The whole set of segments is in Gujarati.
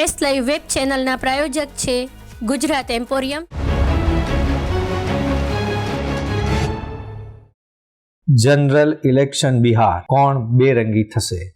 લાઈવ વેબ ચેનલના પ્રાયોજક છે Gujarat emporium. General election Bihar કોણ બેરંગી થશે?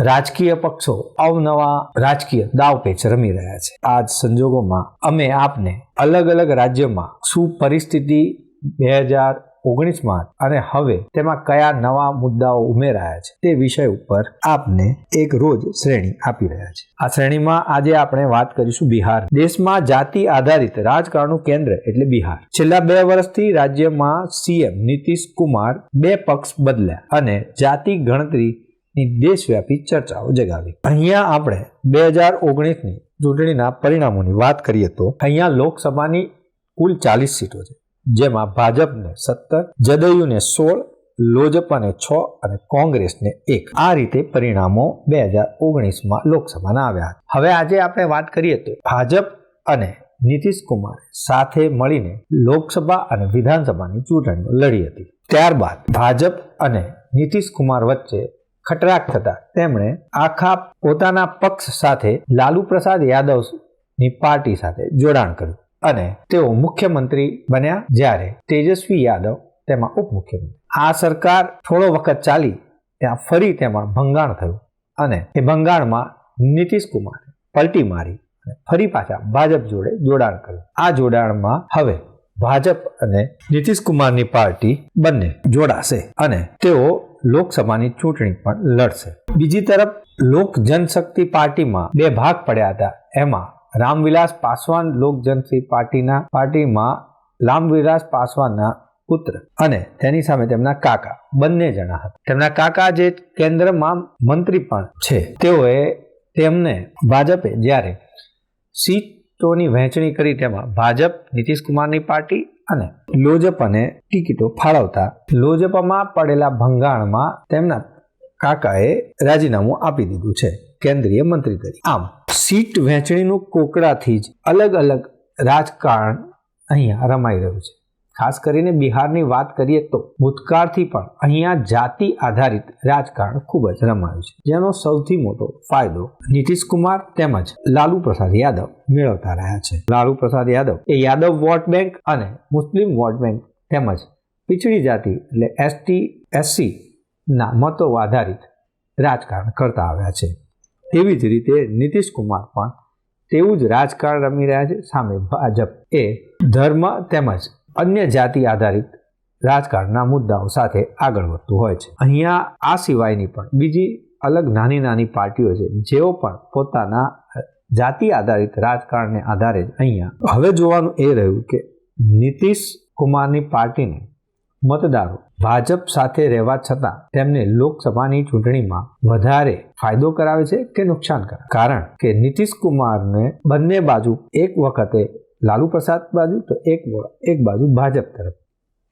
રાજકીય પક્ષો અવનવા રાજકીય દાવપેચ રમી રહ્યા છે. આ જ સંજોગોમાં અમે આપને અલગ અલગ રાજ્યોમાં શું પરિસ્થિતિ બે હજાર ઓગણીસમાં અને હવે તેમાં કયા નવા મુદ્દાઓ ઉમેરાયા છે તે વિષય ઉપર આપને એક રોજ શ્રેણી આપી રહ્યા છે. આ શ્રેણીમાં આજે આપણે વાત કરીશું બિહાર. દેશમાં જાતિ આધારિત રાજકારણનું કેન્દ્ર એટલે બિહાર. છેલ્લા બે વર્ષથી રાજ્યમાં સીએમ નીતિશ કુમાર બે પક્ષ બદલ્યા અને જાતિ ગણતરી ની દેશવ્યાપી ચર્ચાઓ જગાવી. અહીંયા આપણે બે હજાર ઓગણીસની ચૂંટણીના પરિણામોની વાત કરીએ તો અહીંયા લોકસભાની કુલ ચાલીસ સીટો છે. જેમાં ભાજપને સત્તર, જદયુને સોળ, લોજપાને છ અને કોંગ્રેસને એક. આ રીતે પરિણામો બે હજાર ઓગણીસમાં લોકસભાના આવ્યા હતા. હવે આજે આપણે વાત કરીએ તો ભાજપ અને નીતિશ કુમાર સાથે મળીને લોકસભા અને વિધાનસભાની ચૂંટણીઓ લડી હતી. ત્યારબાદ ભાજપ અને નીતિશ કુમાર વચ્ચે ખટરાક થતા તેમણે આખા પોતાના પક્ષ સાથે લાલુ પ્રસાદ યાદવની પાર્ટી સાથે જોડાણ કર્યું. અને તેઓ મુખ્યમંત્રી બન્યા જ્યારે તેજસ્વી યાદવ તેમાં ઉપમુખ્યમંત્રી. આ સરકાર થોડો વખત ચાલી, ત્યાં ફરી તેમાં ભંગાણ થયું અને એ ભંગાણમાં નીતિશ કુમારે પલટી મારી અને ફરી પાછા ભાજપ જોડે જોડાણ કર્યું. આ જોડાણમાં હવે ભાજપ અને નીતિશ કુમારની પાર્ટી બંને જોડાશે અને તેઓ લોકસભાની ચૂંટણી પણ લડશે. બીજી તરફ લોક જનશક્તિ પાર્ટીમાં બે ભાગ પડ્યા હતા. એમાં રામવિલાસ પાસવાન લોક જનસી પાર્ટીના પાર્ટીમાં રામવિલાસ પાસવાનના પુત્ર અને તેની સામે તેમના કાકા, બંને જણા હતા. તેમના કાકા જે કેન્દ્રમાં મંત્રી પણ છે, તેઓએ તેમને ભાજપે જ્યારે સીટોની વહેંચણી કરી તેમાં ભાજપ નીતિશ કુમારની પાર્ટી અને લોજપાને ટિકિટો ફાળવતા લોજપામાં પડેલા ભંગાણમાં તેમના કાકાએ રાજીનામું આપી દીધું છે. કેન્દ્રીય મંત્રી તરીકે. આમ, સીટ વહેંચણીનું કોકડાથી જ અલગ અલગ રાજકારણ અહીંયા રમાઈ રહ્યું છે. ખાસ કરીને બિહારની વાત કરીએ તો ભૂતકાળથી પણ અહીંયા જાતિ આધારિત રાજકારણ ખૂબ જ રમાયું છે. જેનો સૌથી મોટો ફાયદો કુમાર તેમજ લાલુ પ્રસાદ યાદવ મેળવતા રહ્યા છે. લાલુ પ્રસાદ યાદવ એ યાદવ વોટ બેંક અને મુસ્લિમ વોટ બેંક તેમજ પિછડી જાતિ એટલે એસટી, એસસી ના મતો આધારિત રાજકારણ કરતા આવ્યા છે. તેવી જ રીતે નીતિશ કુમાર પણ તેવું જ રાજકારણ રમી રહ્યા છે સામે ભાજપ. એ ધર્મ તેમજ અન્ય જાતિ આધારિત રાજકારણના મુદ્દાઓ સાથે આગળ વધતું હોય છે. અહીંયા આ સિવાયની પણ બીજી અલગ નાની નાની પાર્ટીઓ છે, જેઓ પણ પોતાના જાતિ આધારિત રાજકારણને આધારે જ અહીંયા. હવે જોવાનું એ રહ્યું કે નીતિશ કુમારની પાર્ટીને મતદારો ભાજપ સાથે રહેવા છતાં તેમને લોકસભાની ચૂંટણીમાં વધારે ફાયદો કરાવે છે કે નુકસાન કરે કારણ કે નીતિશ કુમારને બંને બાજુ એક વખતે લાલુ પ્રસાદ બાજુ તો એક એક બાજુ ભાજપ તરફ.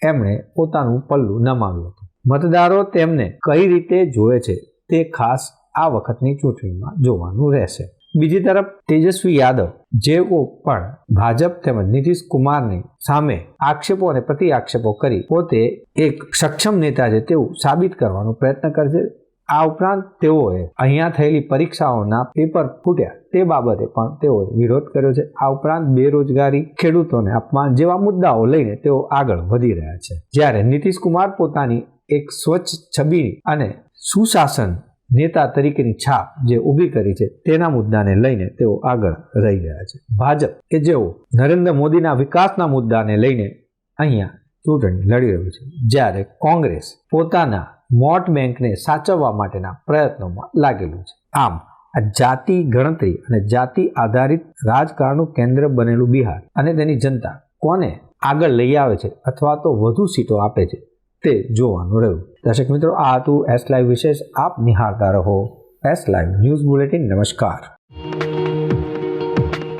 એમણે પોતાનું પલ્લું નમાવ્યું હતું. મતદારો તેમને કઈ રીતે જોવે છે તે ખાસ આ વખતની ચૂંટણીમાં જોવાનું રહેશે. બીજી તરફ તેજસ્વી યાદવ, જેઓ પણ ભાજપ તેમજ નીતિશ કુમારની સામે આક્ષેપો અને પ્રતિ આક્ષેપો કરી પોતે એક સક્ષમ નેતા છે તેવું સાબિત કરવાનો પ્રયત્ન કરશે. આ ઉપરાંત તેઓએ અહીંયા થયેલી પરીક્ષાઓના પેપર ફૂટ્યા તે બાબતે પણ તેઓએ વિરોધ કર્યો છે. આ ઉપરાંત બેરોજગારી, ખેડૂતોને અપમાન જેવા મુદ્દાઓ લઈને તેઓ આગળ વધી રહ્યા છે. જ્યારે નીતિશ કુમાર પોતાની એક સ્વચ્છ છબી અને સુશાસન નેતા તરીકેની છાપ જે ઊભી કરી છે, તેના મુદ્દાને લઈને તેઓ આગળ રહી રહ્યા છે. ભાજપ કે જેઓ નરેન્દ્ર મોદીના વિકાસના મુદ્દાને લઈને અહીંયા ચૂંટણી લડી રહ્યું છે, જ્યારે કોંગ્રેસ પોતાના મોટ બેંકને સાચવવા માટેના પ્રયત્નોમાં લાગેલું છે. આમ, આ જાતિ ગણતરી અને જાતિ આધારિત રાજકારણનું કેન્દ્ર બનેલું બિહાર અને તેની જનતા કોને આગળ લઈ આવે છે અથવા તો વધુ સીટો આપે છે તે જોવાનું રહ્યું. દર્શક મિત્રો, આ હતું એસ લાઈવ વિશેષ. આપ નિહાળતા રહો એસ લાઈવ ન્યૂઝ બુલેટિન. નમસ્કાર.